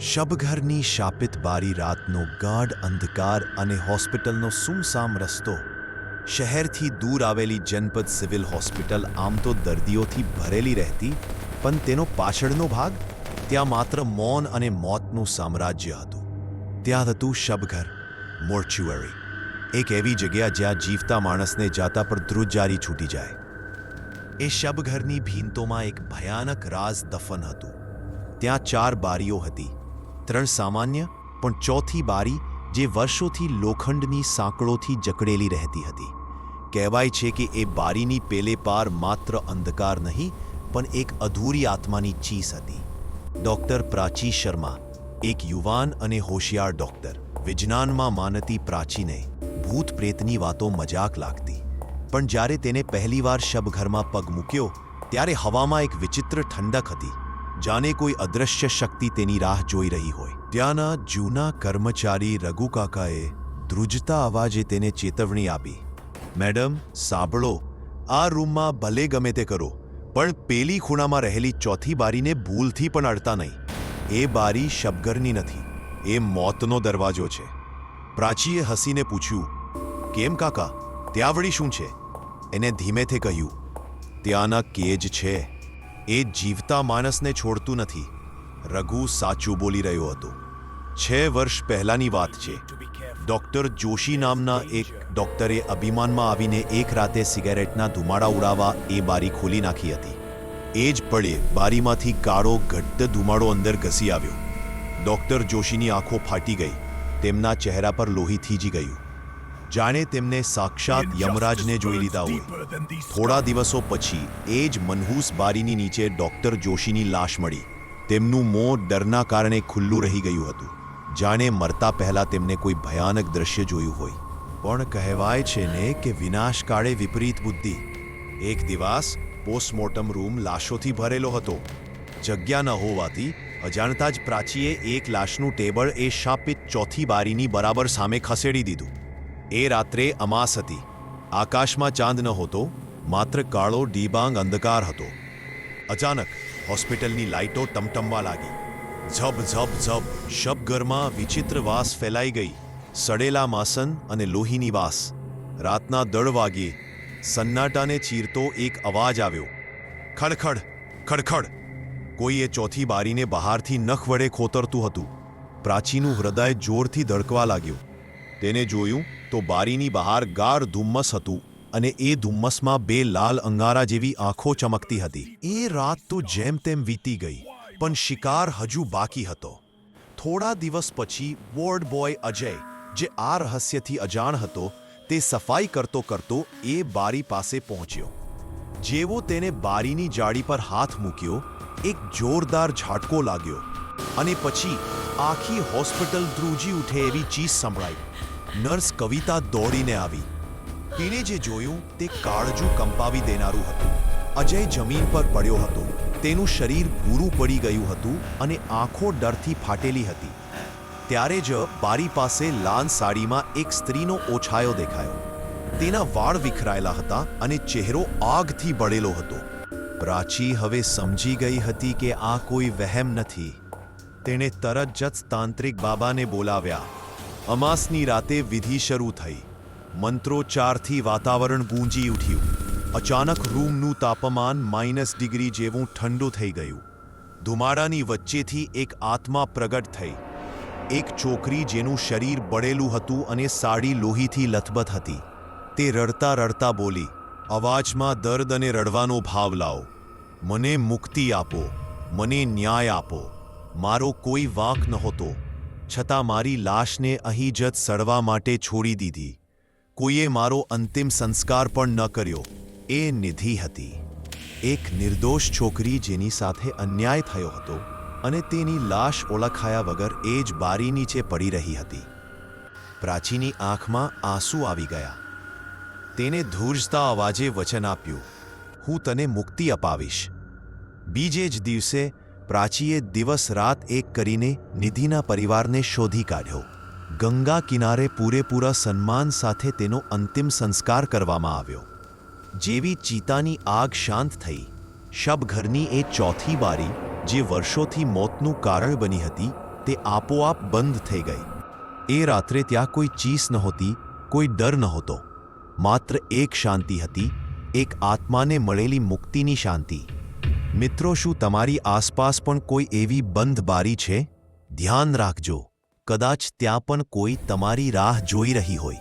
શબઘરની શાપિત બારી રાતનો ગાઢ અંધકાર અને હોસ્પિટલનો સુમસામ રસ્તો. શહેરથી દૂર આવેલી જનપદ સિવિલ હોસ્પિટલ આમ તો દર્દીઓથી ભરેલી રહેતી, પણ તેનો પાછળનો ભાગ ત્યાં માત્ર મૌન અને મોતનું સામ્રાજ્ય હતું. ત્યાં હતું શબઘર, મોર્ચ્યુઅરી, એક એવી જગ્યા જ્યાં જીવતા માણસને જાતા પર ધ્રુજારી છૂટી જાય. એ શબઘરની ભીંતોમાં એક ભયાનક રાજ દફન હતું. ત્યાં ચાર બારીઓ હતી. ત્રણ સામાન્ય, પણ ચોથી બારી જે વર્ષોથી લોખંડની સાંકળોથી જકડેલી રહેતી હતી. કહેવાય છે કે એ બારીની પેલે પાર માત્ર અંધકાર નહીં, પણ એક અધૂરી આત્માની ચીસ હતી. ડૉક્ટર પ્રાચી શર્મા, એક યુવાન અને હોશિયાર ડૉક્ટર, વિજ્ઞાનમાં માનતી પ્રાચીને ભૂત પ્રેતની વાતો મજાક લાગતી. પણ જ્યારે તેને પહેલીવાર શબઘરમાં પગ મૂક્યો, ત્યારે હવામાં એક વિચિત્ર ઠંડક હતી. જાણે કોઈ અદૃશ્ય શક્તિ તેની રાહ જોઈ રહી હોય. ત્યાંના જૂના કર્મચારી રઘુકાકાએ ધ્રુજતા અવાજે તેને ચેતવણી આપી. મેડમ, સાંભળો. આ રૂમમાં ભલે ગમે તે કરો, પણ પેલી ખૂણામાં રહેલી ચોથી બારીને ભૂલથી પણ અડતા નહીં. એ બારી શબગરની નથી. એ મોતનો દરવાજો છે. પ્રાચીએ હસીને પૂછ્યું, કેમ કાકા? ત્યાં વળી શું છે? એને ધીમેથી કહ્યું, ત્યાંના કેજ છે. એ જીવતા માણસને છોડતું નથી. રઘુ સાચું બોલી રહ્યો હતો. છ વર્ષ પહેલાની વાત છે. ડોક્ટર જોશી નામના એક ડોક્ટરે અભિમાનમાં આવીને એક રાતે સિગારેટના ધુમાડા ઉડાવવા એ બારી ખોલી નાખી હતી. એ જ પળે બારીમાંથી કાળો ઘટ્ટ ધુમાડો અંદર ઘસી આવ્યો. ડોક્ટર જોશીની આંખો ફાટી ગઈ. તેમના ચહેરા પર લોહી થીજી ગયું. જાણે તેમને સાક્ષાત યમરાજને જોઈ લીધા હોય. થોડા દિવસો પછી એ જ મનહૂસ બારીની નીચે ડૉક્ટર જોશીની લાશ મળી. તેમનું મોં ડરના કારણે ખુલ્લું રહી ગયું હતું. જાણે મરતા પહેલા તેમને કોઈ ભયાનક દ્રશ્ય જોયું હોય. પણ કહેવાય છે ને કે વિનાશ કાળે વિપરીત બુદ્ધિ. એક દિવસ પોસ્ટમોર્ટમ રૂમ લાશોથી ભરેલો હતો. જગ્યા ન હોવાથી અજાણતા જ પ્રાચીએ એક લાશનું ટેબલ એ શાપિત ચોથી બારીની બરાબર સામે ખસેડી દીધું. એ રાત્રે અમાસ હતી. આકાશમાં ચાંદ ન હતો, માત્ર કાળો ડીબાંગ અંધકાર હતો. અચાનક હોસ્પિટલની લાઇટો ટમટમવા લાગી. ઝબ ઝબ ઝબ, શબઘરમાં વિચિત્ર વાસ ફેલાઈ ગઈ. સડેલા માસન અને લોહીની વાસ. રાતના દળ વાગ્યે સન્નાટાને ચીરતો એક અવાજ આવ્યો. ખડખડ ખડખડ. કોઈએ ચોથી બારીને બહારથી નખ વડે ખોતરતું હતું. પ્રાચીનું હૃદય જોરથી ધડકવા લાગ્યું. તેને જોયું તો બારીની બહાર ગાર ધુમ્મસ હતું અને એ ધુમ્મસમાં બે લાલ અંગારા જેવી આંખો ચમકતી હતી. એ રાત તો જેમ તેમ વીતી ગઈ, પણ શિકાર હજુ બાકી હતો. થોડા દિવસ પછી વોર્ડ બોય અજય, જે આ રહસ્યથી અજાણ હતો, તે સફાઈ કરતો કરતો એ બારી પાસે પહોંચ્યો. જેવો તેને બારીની જાળી પર હાથ મૂક્યો, એક જોરદાર ઝાટકો લાગ્યો. અને પછી આખી હોસ્પિટલ ધ્રુજી ઉઠે એવી ચીસ સંભળાઈ. નર્સ કવિતા દોડીને આવી. તેણે જે જોયું તે કાળજું કંપાવી દેનારું હતું. અજય જમીન પર પડ્યો હતો. તેનું શરીર ભૂરું પડી ગયું હતું અને આંખો ડરથી ફાટેલી હતી. ત્યારે જ બારી પાસે લાલ સાડીમાં એક સ્ત્રીનો ઓછાયો દેખાયો. તેના વાળ વિખરાયેલા હતા અને ચહેરો આગથી બળેલો હતો. પ્રાચી હવે સમજી ગઈ હતી કે આ કોઈ વહેમ નથી. તેણે તરત જ તાંત્રિક બાબાને બોલાવ્યા. અમાસની રાતે વિધિ શરૂ થઈ. મંત્રોચ્ચારથી વાતાવરણ ગૂંજી ઉઠ્યું. અચાનક રૂમનું તાપમાન માઇનસ ડિગ્રી જેવું ઠંડુ થઈ ગયું. ધુમાડાની વચ્ચેથી એક આત્મા પ્રગટ થઈ. એક છોકરી જેનું શરીર બળેલું હતું અને સાડી લોહીથી લથબથ હતી. તે રડતા રડતા બોલી, અવાજમાં દર્દ અને રડવાનો ભાવ લાવો. મને મુક્તિ આપો. મને ન્યાય આપો. મારો કોઈ વાંક નહોતો, છતાં મારી લાશને અહીં જ સડવા માટે છોડી દીધી. કોઈએ મારો અંતિમ સંસ્કાર પણ ન કર્યો. એ નિધિ હતી. એક નિર્દોષ છોકરી જેની સાથે અન્યાય થયો હતો અને તેની લાશ ઓળખાયા વગર એ જ બારી નીચે પડી રહી હતી. પ્રાચીની આંખમાં આંસુ આવી ગયા. તેને ધૂર્જતા અવાજે વચન આપ્યું, હું તને મુક્તિ અપાવીશ. બીજે જ દિવસે પ્રાચીએ દિવસ રાત એક કરીને નિધિના પરિવારને શોધી કાઢ્યો. ગંગા કિનારે પૂરેપૂરા સન્માન સાથે તેનો અંતિમ સંસ્કાર કરવામાં આવ્યો. જેવી ચિતાની આગ શાંત થઈ, શબઘરની એ ચોથી બારી જે વર્ષોથી મોતનું કારણ બની હતી, તે આપોઆપ બંધ થઈ ગઈ. એ રાત્રે ત્યાં કોઈ ચીસ નહોતી, કોઈ ડર નહોતો. માત્ર એક શાંતિ હતી, એક આત્માને મળેલી મુક્તિની શાંતિ. મિત્રો, શું તમારી આસપાસ પણ કોઈ એવી બંધ બારી છે? ધ્યાન રાખજો. કદાચ ત્યાં પણ કોઈ તમારી રાહ જોઈ રહી હોય.